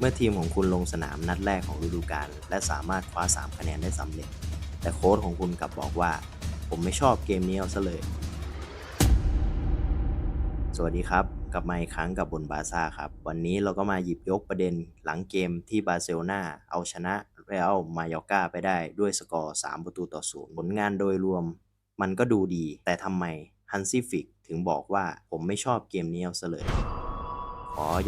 เมื่อทีมของคุณลงสนามนัดแรกของฤดูกาลและสามารถคว้า 3 คะแนนได้สำเร็จ แต่โค้ชของคุณกลับบอกว่า ผมไม่ชอบเกมนี้เอาซะเลย สวัสดีครับ กลับมาอีกครั้งกับบนบาซ่าครับ วันนี้เราก็มาหยิบยกประเด็นหลังเกมที่บาร์เซโลนาเอาชนะเรอัลมายอกาไปได้ด้วยสกอร์ 3 ประตูต่อศูนย์ผลงานโดยรวม มันก็ดูดี แต่ทำไมฮันซี่ฟิกถึงบอกว่าผมไม่ชอบเกมนี้เอาซะเลย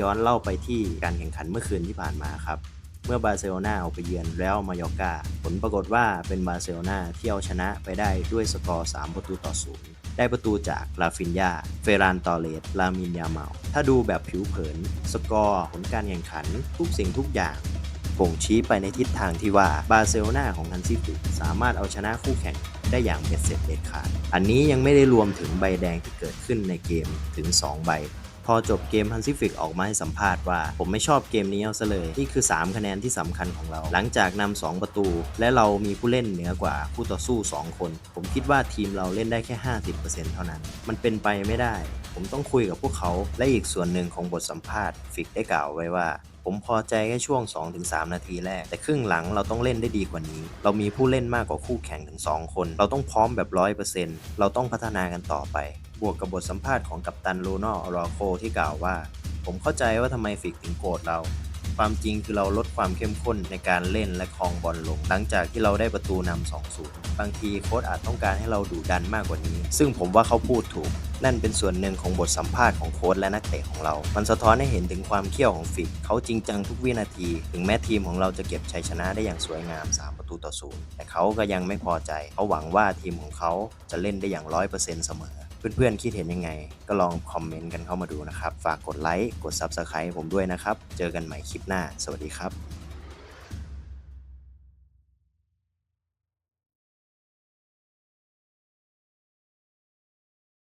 ย้อนเล่าไปที่การแข่งขันเมื่อคืนที่ผ่านมาครับ เมื่อบาร์เซโลนาเอาไปเยือนเรอัลมายอร์กาผลปรากฏว่าเป็นบาร์เซโลนาที่เอาชนะไปได้ด้วยสกอร์ 3 ประตูต่อศูนย์ได้ประตูจากลาฟินยา เฟรานตอเลสลามินยาเมา ถ้าดูแบบผิวเผิน สกอร์ผลการแข่งขันทุกสิ่งทุกอย่างบ่งชี้ไปในทิศทางที่ว่าบาร์เซโลนาของฮันซี่ฟลิกสามารถเอาชนะคู่แข่งได้อย่างเบ็ดเสร็จเด็ดขาด อันนี้ยังไม่ได้รวมถึงใบแดงที่เกิดขึ้นในเกมถึง 2 ใบ พอจบเกมฮันซิฟิกออกมาให้สัมภาษณ์ว่า ผมไม่ชอบเกมนี้เอาซะเลย นี่คือ 3 คะแนนที่สำคัญของเรา หลังจากนำ2ประตู และเรามีผู้เล่นเหนือกว่าผู้ต่อสู้ 2 คน ผมคิดว่าทีมเราเล่นได้แค่ 50%เท่านั้น มันเป็นไปไม่ได้ ผมต้องคุยกับพวกเขา และอีกส่วนหนึ่งของบทสัมภาษณ์ฟิกได้กล่าวไว้ว่าผมพอใจแค่ช่วง 2-3 นาทีแรก แต่ครึ่งหลังเราต้องเล่นได้ดีกว่านี้ เรามีผู้เล่นมากกว่าคู่แข่งถึง 2 คน เราต้องพร้อมแบบ 100%เราต้องพัฒนากันต่อไป บวกกับบทสัมภาษณ์ของกัปตันลูน่อรอโคที่กล่าวว่า ผมเข้าใจว่าทำไมฟิกถึงโกรธเรา ความจริงคือเราลดความเข้มข้นในการเล่นและครองบอลลง หลังจากที่เราได้ประตูนำ2-0บางทีโค้ชอาจต้องการให้เราดุดันมากกว่านี้ ซึ่งผมว่าเขาพูดถูก นั่นเป็นส่วนหนึ่งของบทสัมภาษณ์ของโค้ชและนักเตะของเรา มันสะท้อนให้เห็นถึงความเขี้ยวของฟิก เขาจริงจังทุกวินาที ถึงแม้ทีมของเราจะเก็บชัยชนะได้อย่างสวยงาม 3 ประตูต่อศูนย์แต่เขาก็ยังไม่พอใจ เขาหวังว่าทีมของเขาจะเล่นได้อย่างร้อยเปอร์เซ็นต์เสมอ เพื่อนๆคิดเห็นยังไง ก็ลองคอมเมนต์กันเข้ามาดูนะครับ ฝากกดไลค์ กด Subscribe ผมด้วยนะครับ เจอกันใหม่คลิปหน้า สวัสดีครับ